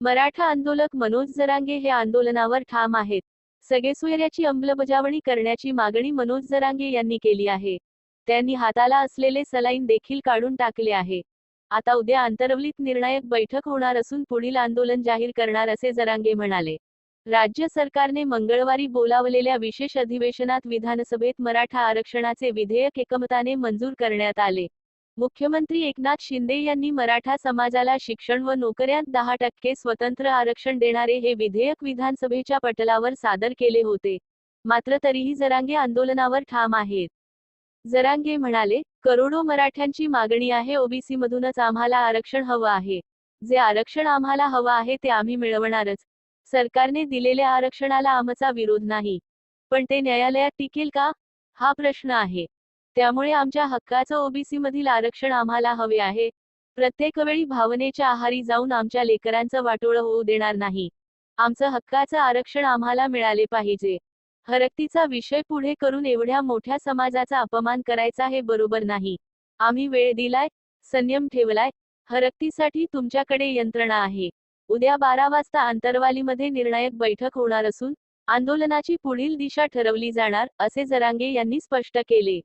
मराठा आंदोलक मनोज जरांगे हे आंदोलनावर ठाम आहेत. सगळे सोयऱ्याची अंमलबजावणी करण्याची मागणी मनोज जरांगे यांनी केली आहे. त्यांनी हाताला असलेले सलाईन देखील काढून टाकले आहे. आता उद्या आंतरवलीत निर्णायक बैठक होणार असून पुढील आंदोलन जाहीर करणार असे जरांगे म्हणाले. राज्य सरकारने मंगळवारी बोलावलेल्या विशेष अधिवेशनात विधानसभेत मराठा आरक्षणाचे विधेयक एकमताने मंजूर करण्यात आले. मुख्यमंत्री एकनाथ शिंदे यांनी मराठा समाजाला शिक्षण व नोकऱ्यात दहा टक्के स्वतंत्र आरक्षण देणारे हे विधेयक विधानसभेच्या पटलावर सादर केले होते. मात्र तरीही जरांगे आंदोलनावर ठाम आहेत. जरांगे म्हणाले करोडो मराठ्यांची मागणी आहे ओबीसी मधूनच आम्हाला आरक्षण हवं आहे. जे आरक्षण आम्हाला हवं आहे ते आम्ही मिळवणारच. सरकारने दिलेल्या आरक्षणाला आमचा विरोध नाही. पण ते न्यायालयात टिकेल का? हा प्रश्न आहे. त्यामुळे आमच्या हक्काचं ओबीसी मधील आरक्षण आम्हाला हवे आहे. प्रत्येक वेळी भावनेच्या आहारी जाऊन आमच्या लेकरांचं वाटोळं होऊ देणार नाही. आमचं हक्काचं आरक्षण आम्हाला मिळाले पाहिजे. हरक्तीचा विषय पुढे करून एवढ्या मोठ्या समाजाचा अपमान करायचा हे बरोबर नाही. आम्ही वेळ दिलाय संयम ठेवलाय हरक्तीसाठी तुमच्याकडे यंत्रणा आहे. उद्या बारा वाजता आंतरवालीमध्ये निर्णायक बैठक होणार असून आंदोलनाची पुढील दिशा ठरवली जाणार असे जरांगे यांनी स्पष्ट केले.